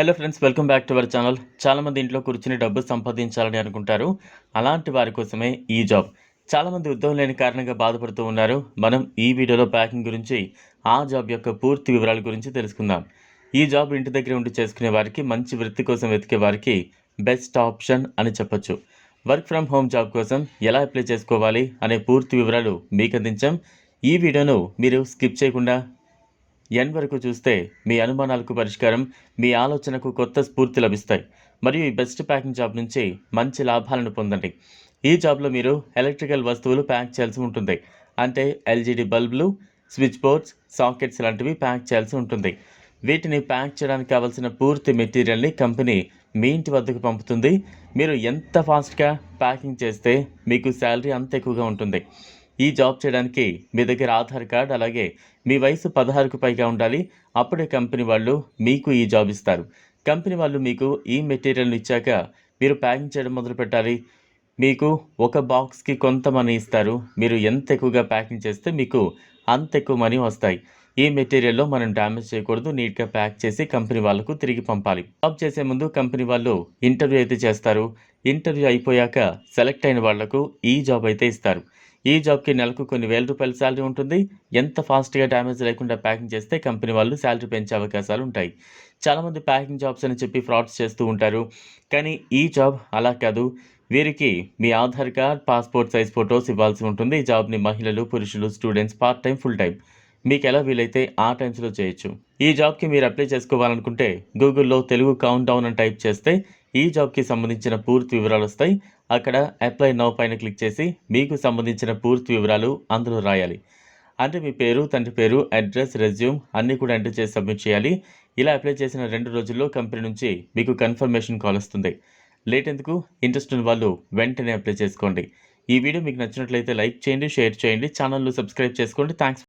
Hello friends welcome back to our channel చాలామంది ఇంట్లో కూర్చుని డబ్బు సంపాదించాలని అనుకుంటారు. అలాంటి వారి కోసమే ఈ జాబ్ చాలామంది ఉద్యోగం లేని కారణంగా బాధపడుతూ ఉన్నారు. మనం ఈ వీడియోలో ప్యాకింగ్ గురించి ఆ జాబ్ యొక్క పూర్తి వివరాల గురించి తెలుసుకుందాం. ఈ జాబ్ ఇంటి దగ్గర ఉండి చేసుకునే వారికి మంచి వృత్తి కోసం వెతికే వారికి బెస్ట్ ఆప్షన్ అని చెప్పొచ్చు. వర్క్ ఫ్రమ్ హోమ్ జాబ్ కోసం ఎలా అప్లై చేసుకోవాలి అనే పూర్తి వివరాలు మీకు అందించాం. ఈ వీడియోను మీరు స్కిప్ చేయకుండా ఎన్ వరకు చూస్తే మీ అనుమానాలకు పరిష్కారం మీ ఆలోచనకు కొత్త స్ఫూర్తి లభిస్తాయి. మరియు ఈ బెస్ట్ ప్యాకింగ్ జాబ్ నుంచి మంచి లాభాలను పొందండి. ఈ జాబ్లో మీరు ఎలక్ట్రికల్ వస్తువులు ప్యాక్ చేయాల్సి ఉంటుంది. అంటే ఎల్జీడీ బల్బులు స్విచ్ బోర్డ్స్ సాకెట్స్ లాంటివి ప్యాక్ చేయాల్సి ఉంటుంది. వీటిని ప్యాక్ చేయడానికి కావాల్సిన పూర్తి మెటీరియల్ని కంపెనీ మీ ఇంటి వద్దకు పంపుతుంది. మీరు ఎంత ఫాస్ట్గా ప్యాకింగ్ చేస్తే మీకు శాలరీ అంత ఎక్కువగా ఉంటుంది. ఈ జాబ్ చేయడానికి మీ దగ్గర ఆధార్ కార్డ్ అలాగే మీ వయసు పదహారుకు పైగా ఉండాలి. అప్పుడే కంపెనీ వాళ్ళు మీకు ఈ జాబ్ ఇస్తారు. కంపెనీ వాళ్ళు మీకు ఈ మెటీరియల్ని ఇచ్చాక మీరు ప్యాకింగ్ చేయడం మొదలు పెట్టాలి మీకు ఒక బాక్స్కి కొంత మనీ ఇస్తారు. మీరు ఎంత ఎక్కువగా ప్యాకింగ్ చేస్తే మీకు అంత ఎక్కువ మనీ వస్తాయి. ఈ మెటీరియల్లో మనం డ్యామేజ్ చేయకూడదు. నీట్గా ప్యాక్ చేసి కంపెనీ వాళ్ళకు తిరిగి పంపాలి. జాబ్ చేసే ముందు కంపెనీ వాళ్ళు ఇంటర్వ్యూ అయితే చేస్తారు. ఇంటర్వ్యూ అయిపోయాక సెలెక్ట్ అయిన వాళ్ళకు ఈ జాబ్ అయితే ఇస్తారు. ఈ జాబ్కి నెలకు కొన్ని వేల రూపాయల శాలరీ ఉంటుంది. ఎంత ఫాస్ట్గా డ్యామేజ్ లేకుండా ప్యాకింగ్ చేస్తే కంపెనీ వాళ్ళు శాలరీ పెంచే అవకాశాలు ఉంటాయి. చాలామంది ప్యాకింగ్ జాబ్స్ అని చెప్పి ఫ్రాడ్స్ చేస్తూ ఉంటారు. కానీ ఈ జాబ్ అలా కాదు. వీరికి మీ Aadhaar card passport size photos ఇవ్వాల్సి ఉంటుంది. ఈ జాబ్ని మహిళలు పురుషులు students part time full time. మీకు ఎలా వీలైతే ఆ టైమ్స్లో చేయొచ్చు. ఈ జాబ్కి మీరు అప్లై చేసుకోవాలనుకుంటే గూగుల్లో తెలుగు కౌంట్ డౌన్ అని టైప్ చేస్తే ఈ జాబ్కి సంబంధించిన పూర్తి వివరాలు వస్తాయి. అక్కడ అప్లై నౌ పైన క్లిక్ చేసి మీకు సంబంధించిన పూర్తి వివరాలు అందులో రాయాలి. అంటే మీ పేరు తండ్రి పేరు అడ్రస్ రెజ్యూమ్ అన్నీ కూడా ఎంటర్ చేసి సబ్మిట్ చేయాలి. ఇలా అప్లై చేసిన రెండు రోజుల్లో కంపెనీ నుంచి మీకు కన్ఫర్మేషన్ కాల్ వస్తుంది. లేట్ ఎందుకు? ఇంట్రెస్ట్ ఉన్న వాళ్ళు వెంటనే అప్లై చేసుకోండి. ఈ వీడియో మీకు నచ్చినట్లయితే లైక్ చేయండి షేర్ చేయండి ఛానల్ను సబ్స్క్రైబ్ చేసుకోండి. థ్యాంక్స్